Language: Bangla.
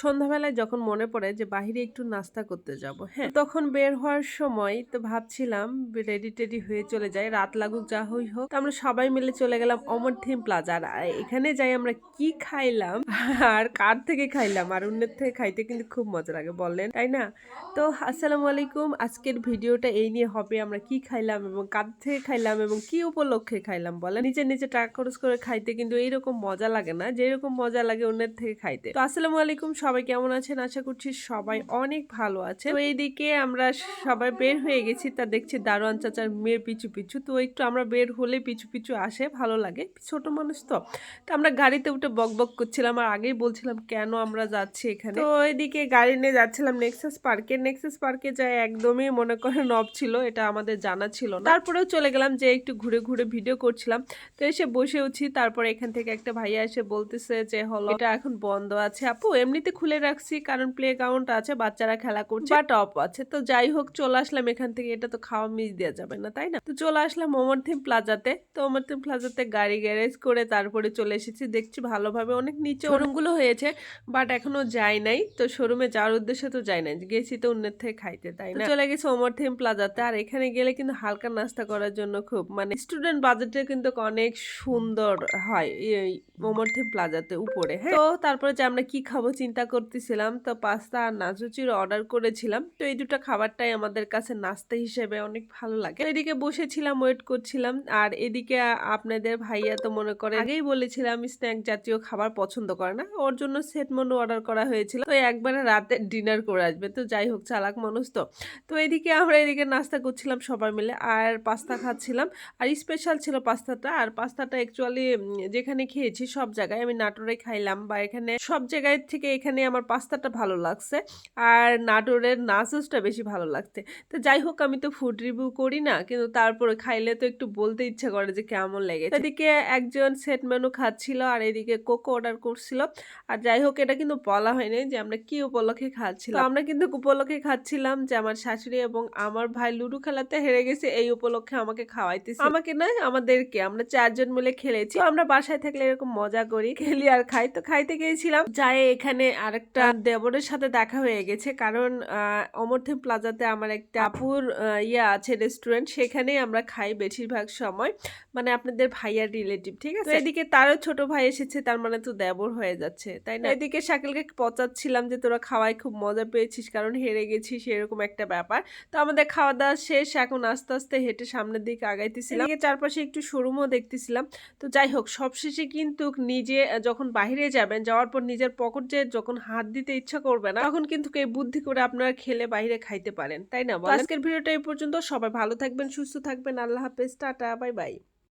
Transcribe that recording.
সন্ধ্যাবেলায় যখন মনে পড়ে যে বাহিরে একটু নাস্তা করতে যাব হ্যাঁ তখন বের হওয়ার সময় তো ভাবছিলাম রেডি টেডি হয়ে চলে যাই, রাত লাগুক যা হই হোক। আমরা সবাই মিলে চলে গেলাম অমর থিম প্লাজার এখানে যাই আমরা কি খাইলাম, আর কার থেকে খাইলাম, আর অন্যের থেকে খাইতে কিন্তু খুব মজা লাগে বললেন তাই না? তো আসসালামু আলাইকুম, আজকের ভিডিওটা এই নিয়ে হবে, আমরা কি খাইলাম এবং কার থেকে খাইলাম এবং কি উপলক্ষে খাইলাম, বলেন। নিজে নিজে টাকা খরচ করে খাইতে কিন্তু এইরকম মজা লাগে না, যেরকম মজা লাগে অন্যের থেকে খাইতে। তো আসসালামু আলাইকুম সবাই কেমন আছেন? আশা করছি সবাই অনেক ভালো আছে তো এইদিকে আমরা সবাই বের হয়ে। গেছি তা দেখছি দারোয়ান চাচার মেয়ের পিছু পিছু। তো একটু আমরা বের হলে পিছু পিছু আসে ভালো লাগে। ছোট মানুষ তো। তো আমরা গাড়িতে উঠে বক বক করছিলাম আর আগেই বলছিলাম কেন আমরা যাচ্ছি এখানে? তো এদিকে গাড়ি নিয়ে যাচ্ছিলাম নেক্সাস পার্কে নেক্সাস পার্কে যাই একদমই মনে করে নব ছিল এটা আমাদের জানা ছিল না। তারপরেও চলে গেলাম যে একটু ঘুরে ঘুরে ভিডিও করছিলাম। তো এসে বসে উঠি তারপরে এখান থেকে একটা ভাইয়া এসে বলতেছে যে হলো এটা এখন বন্ধ আছে। আপু এমনিতে খুলে রাখছি কারণ প্লে গ্রাউন্ড আছে বাচ্চারা খেলা করছে বা টপ আছে। তো যাই হোক চলে আসলাম এখান থেকে এটা তো খাওয়া মিস দেওয়া যাবে না তাই না? তো চলে আসলাম ওমরথিম প্লাজাতে তো ওমরথিম প্লাজাতে গাড়ি গ্যারেজ করে তারপরে চলে এসেছি। দেখছি ভালোভাবে অনেক নিচে শোরুমগুলো হয়েছে বাট এখনও যাই নাই। তো শোরুমে যাওয়ার উদ্দেশ্যে তো যাই নাই গেছি তো অন্যের থেকে খাইতে তাই না? চলে গেছে ওমরথিম প্লাজাতে আর এখানে গেলে কিন্তু হালকা নাস্তা করার জন্য খুব মানে স্টুডেন্ট বাজেটে কিন্তু অনেক সুন্দর হয় এই ওমরথিম প্লাজাতে উপরে হ্যাঁ? তো তারপরে যে আমরা কি খাব চিন্তা করতেছিলাম। তো পাস্তা আর নাচুচির অর্ডার করেছিলাম। তো এই দুটো খাবারটাই আমাদের কাছে নাস্তা হিসেবে অনেক ভালো লাগে। এদিকে বসেছিলাম ওয়েট করছিলাম। আর এদিকে আপনাদের ভাইয়া তো মনে করে, আগেই বলেছিলাম স্ন্যাক জাতীয় খাবার পছন্দ করে না। ওর জন্য সেট মনু অর্ডার করা হয়েছিল। তো একবারে রাতে ডিনার করে আসবে। তো যাই হোক, চালাক মানুষ তো। তো এদিকে আমরা এদিকে নাস্তা করছিলাম সবাই মিলে। আর পাস্তা খাচ্ছিলাম। আর স্পেশাল ছিল পাস্তাটা আর পাস্তাটা অ্যাকচুয়ালি যেখানে খেয়েছি সব জায়গায় আমি নাটোরে খাইলাম। বা এখানে সব জায়গায় থেকে এখানে আমার পাস্তাটা ভালো লাগছে। আর নাটোরের নাচসটা বেশি ভালো লাগছে। তো যাই হোক, আমি তো ফুড রিভিউ করি না, কিন্তু তারপরে খাইলে তো একটু বলতে ইচ্ছা করে যে কেমন লেগেছে। এদিকে একজন সেট মেনু খাচ্ছিল আর এদিকে কোকো অর্ডার করছিল। আর যাই হোক, এটা কিন্তু বলা হয়নি যে আমরা কি উপলক্ষে খাচ্ছিলাম। আমরা কিন্তু উপলক্ষে খাচ্ছিলাম যে আমার শাশুড়ি এবং আমার ভাই লুডো খেলাতে হেরে গেছে, এই উপলক্ষে আমাকে খাওয়াইতেছে। আমাকে নয় আমাদেরকে, আমরা চারজন মিলে খেলেছি। আমরা বাসায় থাকলে এরকম মজা করি, খেলি আর খাই। তো খাইতে গিয়েছিলাম, যাই এখানে আরেকটা দেবরের সাথে দেখা হয়ে গেছে। কারণ অমরথিম প্লাজাতে আমার একটা আপুর ইয়ে আছে রেস্টুরেন্ট সেখানেই আমরা খাই বেশিরভাগ সময়। মানে আপনাদের ভাইয়ার রিলেটিভ ঠিক আছে? এদিকে তারও ছোট ভাই এসেছে তার মানে তো দেবর হয়ে যাচ্ছে তাই না? এদিকে শাকিলকে পচাচ্ছিলাম যে তোরা খাওয়াই খুব মজা পেয়েছিস কারণ হেরে গেছিস এরকম একটা ব্যাপার। তো আমাদের খাওয়া দাওয়া শেষ এখন আস্তে আস্তে হেঁটে সামনের দিকে আগাইতেছিলাম। এদিকে চারপাশে একটু শোরুমও দেখতেছিলাম। তো যাই হোক সবশেষে কিন্তু নিজে যখন বাইরে যাবেন যাওয়ার পর নিজের পকেট যে যখন হাত দিতে ইচ্ছা করবে না তখন কিন্তু এই বুদ্ধি করে আপনারা খেলে বাইরে খাইতে পারেন তাই না? আজকের ভিডিওটা এই পর্যন্ত। সবাই ভালো থাকবেন সুস্থ থাকবেন। আল্লাহ হাফেজ। Tata bye bye.